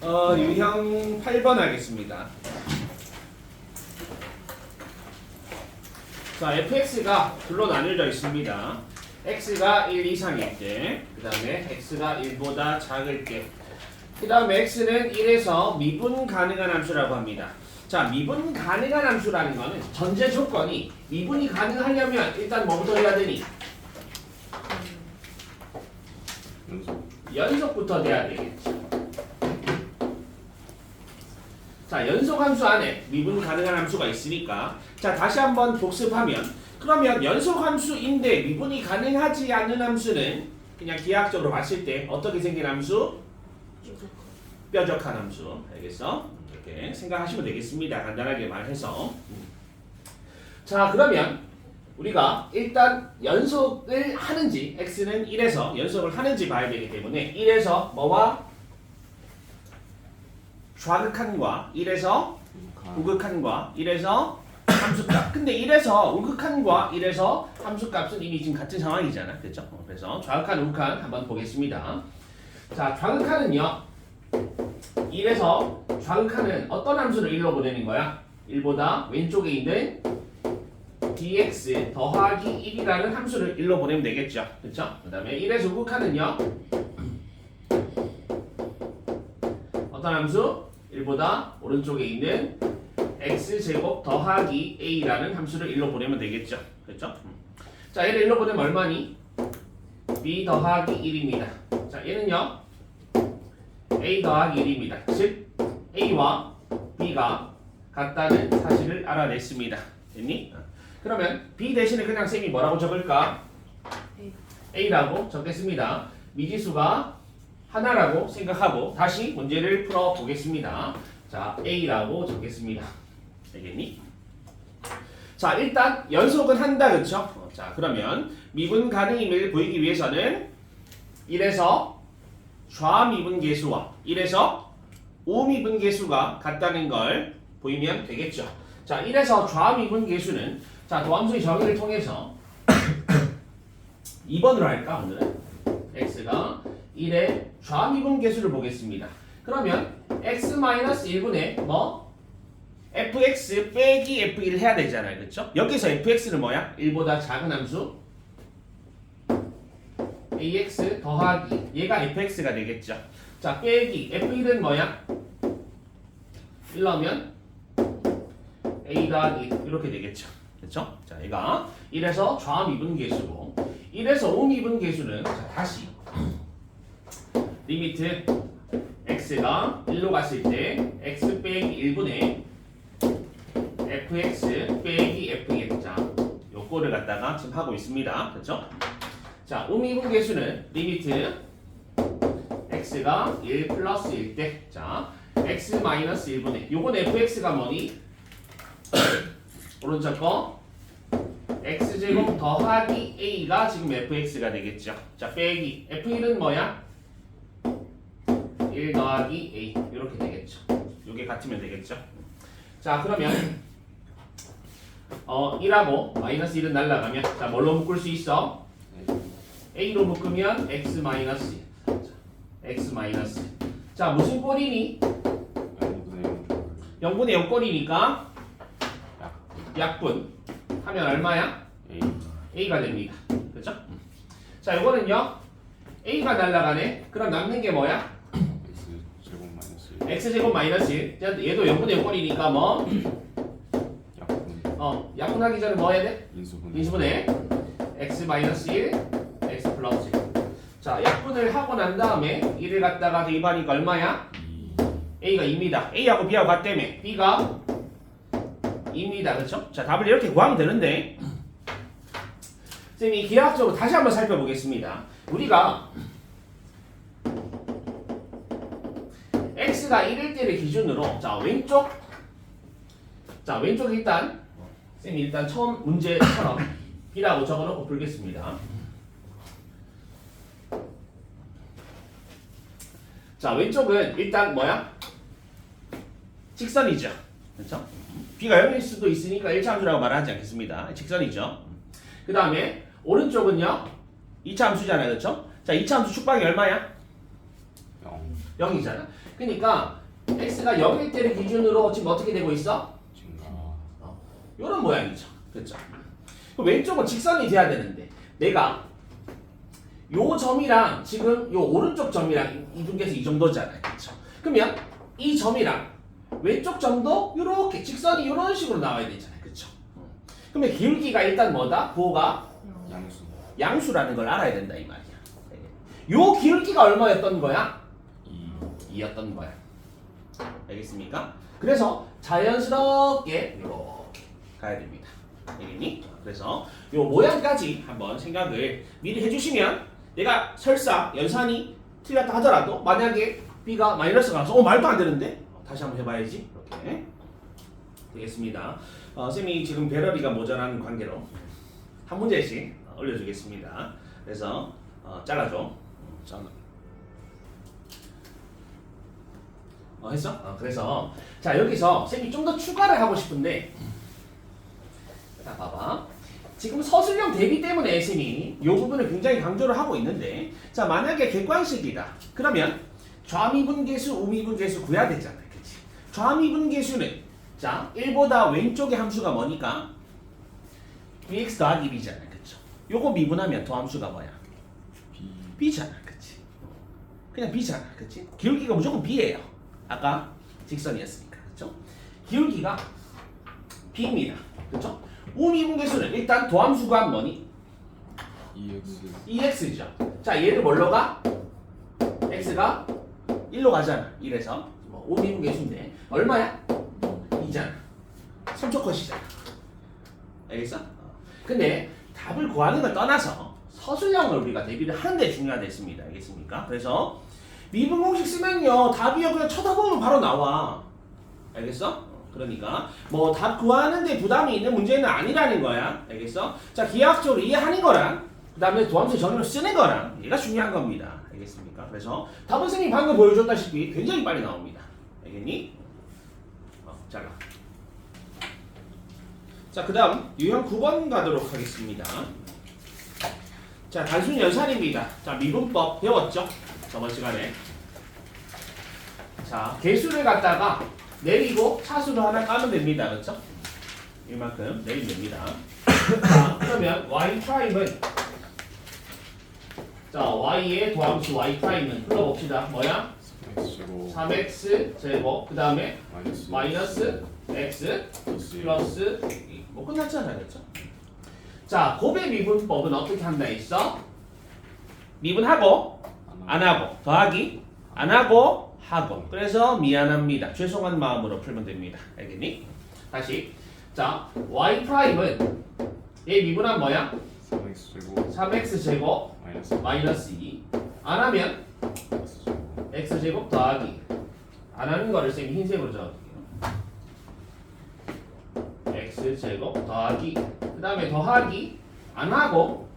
어, 유형 8번 하겠습니다. 자, fx가 둘로 나뉘어져 있습니다. x가 1 이상일 때, 그 다음에 x가 1보다 작을 때, 그 다음에 x는 1에서 미분 가능한 함수라고 합니다. 자, 미분 가능한 함수라는 거는 전제 조건이 미분이 가능하려면 일단 뭐부터 해야 되니? 연속 연속부터 돼야 되겠죠. 자, 연속 함수 안에 미분 가능한 함수가 있으니까 자, 다시 한번 복습하면 그러면 연속 함수인데 미분이 가능하지 않는 함수는 그냥 기하학적으로 봤을 때 어떻게 생긴 함수? 뾰족한 함수. 알겠어? 이렇게 생각하시면 되겠습니다. 간단하게 말해서. 자, 그러면 우리가 일단 연속을 하는지 x는 1에서 연속을 하는지 봐야 되기 때문에 1에서 뭐와 좌극한과 1에서 우극한과 1에서 함수값. 근데 1에서 우극한과 1에서 함수값은 이미 지금 같은 상황이잖아. 그렇죠? 어, 그래서 좌극한, 우극한 한번 보겠습니다. 자, 좌극한은요. 1에서 좌극한은 어떤 함수를 1로 보내는 거야? 1보다 왼쪽에 있는 dx 더하기 1이라는 함수를 1로 보내면 되겠죠. 그렇죠? 그 다음에 1에서 우극한은요. 어떤 함수? 1보다 오른쪽에 있는 x제곱 더하기 a라는 함수를 1로 보내면 되겠죠. 그렇죠? 음. 자, 얘를 1로 보내면 얼마니? b 더하기 1입니다. 자, 얘는요. a 더하기 1입니다. 즉 a와 b가 같다는 사실을 알아냈습니다. 됐니? 어. 그러면 b 대신에 그냥 쌤이 뭐라고 적을까? a라고 적겠습니다. 미지수가 하나라고 생각하고 다시 문제를 풀어 보겠습니다. 자, a라고 적겠습니다. 알겠니? 자, 일단 연속은 한다? 어, 자, 그러면 미분 가능임을 보이기 위해서는 1에서 좌미분 계수와 1에서 우미분 계수가 같다는 걸 보이면 되겠죠. 자, 1에서 좌미분 계수는 자, 도함수의 정의를 통해서 2번으로 할까, 오늘은? x가 1의 좌미분 계수를 보겠습니다. 그러면 x-1분의 뭐? fx 빼기 f1 해야 되잖아요. 그렇죠? 여기서 fx는 뭐야? 1보다 작은 함수 ax 더하기 얘가 fx가 되겠죠. 자, 빼기 f1은 뭐야? 1 넣으면 a 더하기 이렇게 되겠죠. 그렇죠? 자, 얘가 1에서 좌미분 계수고 1에서 우미분 계수는 자, 다시 리미트 x가 1로 갔을 때 x 빼기 1분의 fx 빼기 f1 자, 요거를 갖다가 지금 하고 있습니다. 그렇죠? 자, 우미분 계수는 리미트 x가 1 플러스 1 때, 자, x 마이너스 1분의 요건 fx가 뭐니? 오른쪽 거 x제곱 더하기 a가 지금 fx가 되겠죠. 자, 빼기 f1은 뭐야? 1 더하기 a 이렇게 되겠죠. 요게 같으면 되겠죠. 자, 그러면 어 1하고 마이너스 1은 날라가면 자, 뭘로 묶을 수 있어? a로 묶으면 x 마이너스 1. 자, x 마이너스. 자, 무슨 꼴이니? 0분의 0 꼴이니까 약분 하면 얼마야? A a가 됩니다. 그렇죠? 자, 이거는요. a가 날라가네. 그럼 남는 게 뭐야? X 제곱 마이너스 1 x 제곱 마이너스 1. 자, 얘도 0분의 0꼴이니까 뭐? 약분 어, 약분하기 전에 뭐 해야 돼? 인수분 인수분해 x 마이너스 1, x 플러스 1. 자, 약분을 하고 난 다음에 1을 갖다가 대입하니까 얼마야? 2 a가 2입니다. a하고 b하고 같다며. b가 2입니다. 그렇죠? 자, 답을 이렇게 구하면 되는데 선생님이 기하학적으로 다시 한번 살펴보겠습니다. 우리가 x가 1일 때를 기준으로 자, 왼쪽 자, 왼쪽 일단 쌤이 일단 처음 문제처럼 b라고 적어놓고 풀겠습니다. 자, 왼쪽은 일단 뭐야? 직선이죠. 그렇죠? b가 0일 수도 있으니까 1차 함수라고 말하지 않겠습니다. 직선이죠. 그 다음에 오른쪽은요. 2차 함수잖아요. 그렇죠? 자, 2차 함수 축방이 얼마야? 0 0이잖아. 그러니까 x가 0일 때를 기준으로 지금 어떻게 되고 있어? 증가 이런 모양이죠. 그렇죠? 왼쪽은 직선이 돼야 되는데 내가 요 점이랑 지금 요 오른쪽 점이랑 이중계에서 이 정도잖아요. 그렇죠? 그러면 이 점이랑 왼쪽 점도 이렇게 직선이 이런 식으로 나와야 되잖아요. 그렇죠? 그러면 기울기가 일단 뭐다? 부호가 양수 양수라는 걸 알아야 된다 이 말이야. 요 기울기가 얼마였던 거야? 2 2였던 거야. 알겠습니까? 그래서 자연스럽게 이렇게 가야 됩니다. 알겠니? 그래서 요 모양까지 한번 생각을 미리 해주시면 내가 설사 연산이 틀렸다 하더라도 만약에 b가 마이너스가 나서 어 말도 안 되는데 다시 한번 해봐야지 이렇게 되겠습니다. 어, 쌤이 지금 배럴이가 모자라는 관계로 한 문제씩 올려주겠습니다. 그래서 어, 잘라줘. 짠 어, 했어? 어, 그래서 자 여기서 쌤이 좀 더 추가를 하고 싶은데 자 봐봐 지금 서술형 대비 때문에 쌤이 이 부분을 굉장히 강조를 하고 있는데 자 만약에 객관식이다 그러면 좌미분계수 우미분계수 구해야 되잖아요 그치? 좌미분계수는 자 1보다 왼쪽의 함수가 뭐니까 bx 더하기 b잖아요 그쵸? 요거 미분하면 더함수가 뭐야? B b잖아 그치? 그냥 b잖아 그치? 기울기가 무조건 b예요 아까 직선이었으니까 그쵸? 기울기가 b입니다 그쵸? 우미분계수는 일단 도함수가 뭐니? EX ex죠 자 얘를 뭘로 가? x가 1로 가잖아 1에서 뭐 우미분계수인데 얼마야? 2잖아 3초 컷이잖아 알겠어? 어. 근데 답을 구하는 걸 떠나서 서술형을 우리가 대비를 하는 데 중요하겠습니다 알겠습니까? 그래서 미분 공식 쓰면요 답이요 그냥 쳐다보면 바로 나와 알겠어? 어, 그러니까 뭐 답 구하는데 부담이 있는 문제는 아니라는 거야 알겠어? 자 기하학적으로 이해하는 거랑 그 다음에 도함수 정의로 쓰는 거랑 얘가 중요한 겁니다 알겠습니까? 그래서 답은 선생님이 방금 보여줬다시피 굉장히 빨리 나옵니다 알겠니? 어, 잘라 자, 그 다음 유형 9번 가도록 하겠습니다. 자, 단순 연산입니다. 자, 미분법 배웠죠? 저번 시간에. 자, 개수를 갖다가 내리고 차수로 하나 까면 됩니다. 그렇죠? 이만큼 내리면 됩니다. 자, 그러면 y 프라임은 자, y의 도함수 y 프라임은 풀어봅시다. 뭐야? X 제곱 3x 제곱 그 다음에 마이너스 x 플러스. 뭐 끝났잖아요, 그렇죠? 자, 곱의 미분법은 어떻게 한다 했어? 미분하고 안 하고 더하기 안 하고 하고 그래서 미안합니다. 죄송한 마음으로 풀면 됩니다. 알겠니? 다시 자, y 프라임은 얘 미분한 뭐야? 3X 제곱 3x 제곱 마이너스 마이너스 2. 안 하면 제곱 x 제곱 더하기 안 하는 거를 쌤이 흰색으로 적을게요. x 제곱 더하기 그 다음에 더하기 안 하고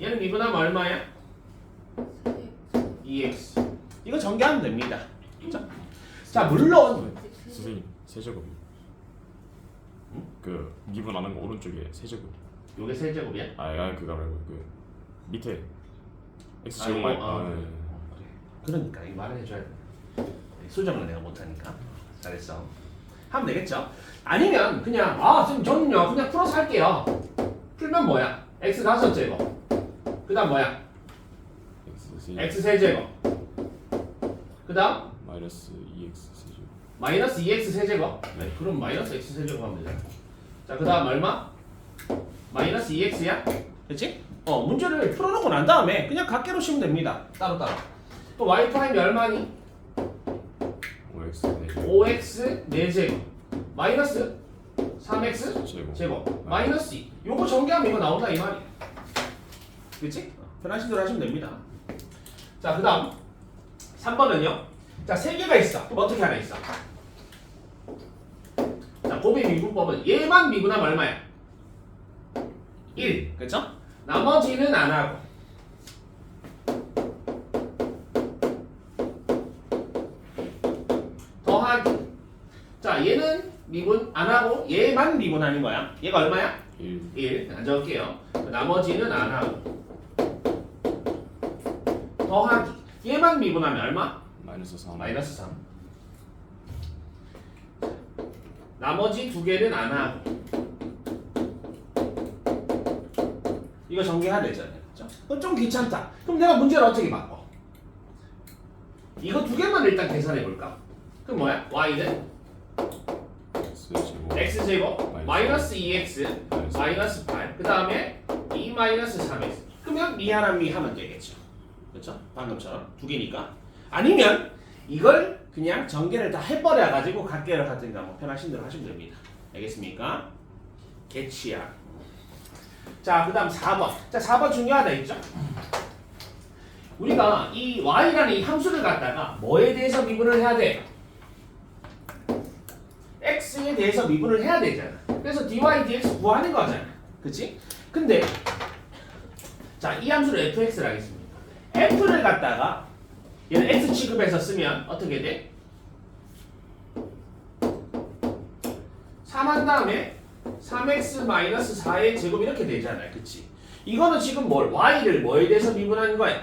얘는 미분하면 얼마야? 2x 이거 전개하면 됩니다. 그죠? 자 물론 선생님 세제곱 그 미분 안한거 오른쪽에 세제곱 요게 세제곱이야? 아 아니 그거 말고 그 밑에 X 제곱 아, 마이 아, 아, 네. 그러니까 이 말을 해줘야 돼. 수정을 내가 못하니까 잘했어. 하면 되겠죠? 아니면 그냥 아 선생님 저는요 그냥 풀어서 할게요. 풀면 뭐야? x 다섯 제곱. 그다음 뭐야? X 세 x 세제곱. 그다음 마이너스 2X 세제곱 마이너스 2x 세제곱. 네, 그럼 마이너스 x 세제곱 하면 되잖아. 자 그다음 얼마? 마이너스 2x야? 그렇지? 어 문제를 풀어놓고 난 다음에 그냥 각계로 치면 됩니다. 따로 따로. 또 y 프라임이 얼마니? 5X 네 5x 4제곱 마이너스 3x 제곱 제곱 마이너스 2 요거 전개하면 이거 나온다 이 말이야 그치? 편하신 대로 하시면 됩니다 자 그 다음. 3번은요? 자 3개가 있어. 그럼 어떻게 하나 있어? 자 곱의 미분법은 얘만 미분하면 얼마야? 1 그쵸? 나머지는 안 하고. 더하기. 자 얘는 미분 안 하고 얘만 미분하는 거야. 얘가 얼마야? 1 1 안 적을게요. 나머지는 안 하고 더하기 얘만 미분하면 얼마? 마이너스 3 마이너스 3 나머지 두 개는 안 하고 이거 전개해야 되잖아요 그죠? 그건 좀 귀찮다 그럼 내가 문제를 어떻게 바꿔? 이거 두 개만 일단 계산해 볼까? 그럼 뭐야? y는 X제곱 x제곱 마이너스 2x 마이너스 마이너스 8. 그 다음에 2 마이너스 3x. 그러면 미하람 미 하면 되겠죠. 그렇죠? 방금처럼 두 개니까. 아니면 이걸 그냥 전개를 다 해버려 가지고 각계를 하든가 뭐 편하신 대로 하시면 됩니다. 알겠습니까? 개치야. 자, 그다음 4번. 자, 4번 중요하다 있죠? 우리가 이 y라는 이 함수를 갖다가 뭐에 대해서 미분을 해야 돼? x에 대해서 미분을 해야 되잖아. 그래서 dy dx 구하는 거잖아. 그치? 근데 자, 이 함수를 fx를 하겠습니다. F를 갖다가 얘는 x 취급해서 쓰면 어떻게 돼? 3한 다음에 3x 4의 제곱 이렇게 되잖아요. 그치? 이거는 지금 뭘? y를 뭐에 대해서 미분하는 거야?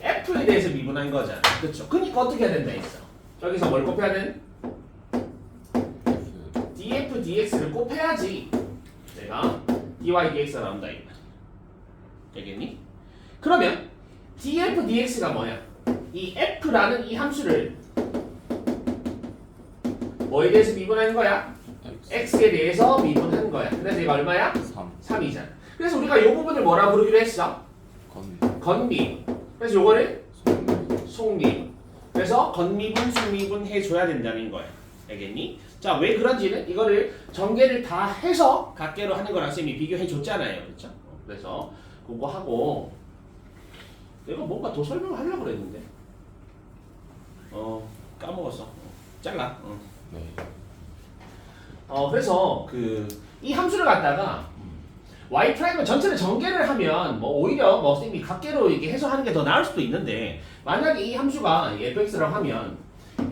f에 대해서 미분한 거잖아. 그쵸? 그니까 어떻게 해야 된다 했어? 저기서 뭘? F df dx를 곱해야지 내가 dy dx가 나온다 이거 알겠니? 그러면 df dx가 뭐야? 이 f라는 이 함수를 뭐에 대해서 미분하는 거야? X x에 대해서 미분한 거야 그래서 얘가 얼마야? 3 3이잖아 그래서 우리가 이 부분을 뭐라 부르기로 했어? 건 건미분 그래서 요거를 손 속미분. 그래서 건미분, 속미분 해줘야 된다는 거야. 알겠니? 자, 왜 그런지는 이거를 전개를 다 해서 각계로 하는 거랑 쌤이 비교해 줬잖아요. 그렇죠? 어, 그래서 그거 하고 내가 뭔가 더 설명을 하려고 그랬는데 어 까먹었어. 어, 잘라. 어. 네 어 그래서 그 이 함수를 갖다가 y 프라임을 전체를 전개를 하면 뭐 오히려 뭐 쌤이 각계로 이렇게 해석하는 게 더 나을 수도 있는데 만약에 이 함수가 fx라고 하면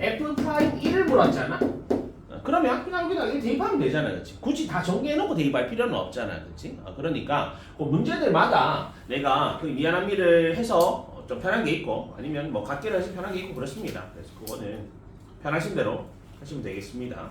f 프라임 1을 물었잖아. 어, 그러면 여기다 1 대입하면 되잖아, 그렇지? 굳이 다 전개해놓고 대입할 필요는 없잖아, 그렇지? 어, 그러니까 그 문제들마다 내가 그 미안한 미를 해서 어, 좀 편한 게 있고 아니면 뭐 각계로 해서 편한 게 있고 그렇습니다. 그래서 그거는 편하신 대로 하시면 되겠습니다.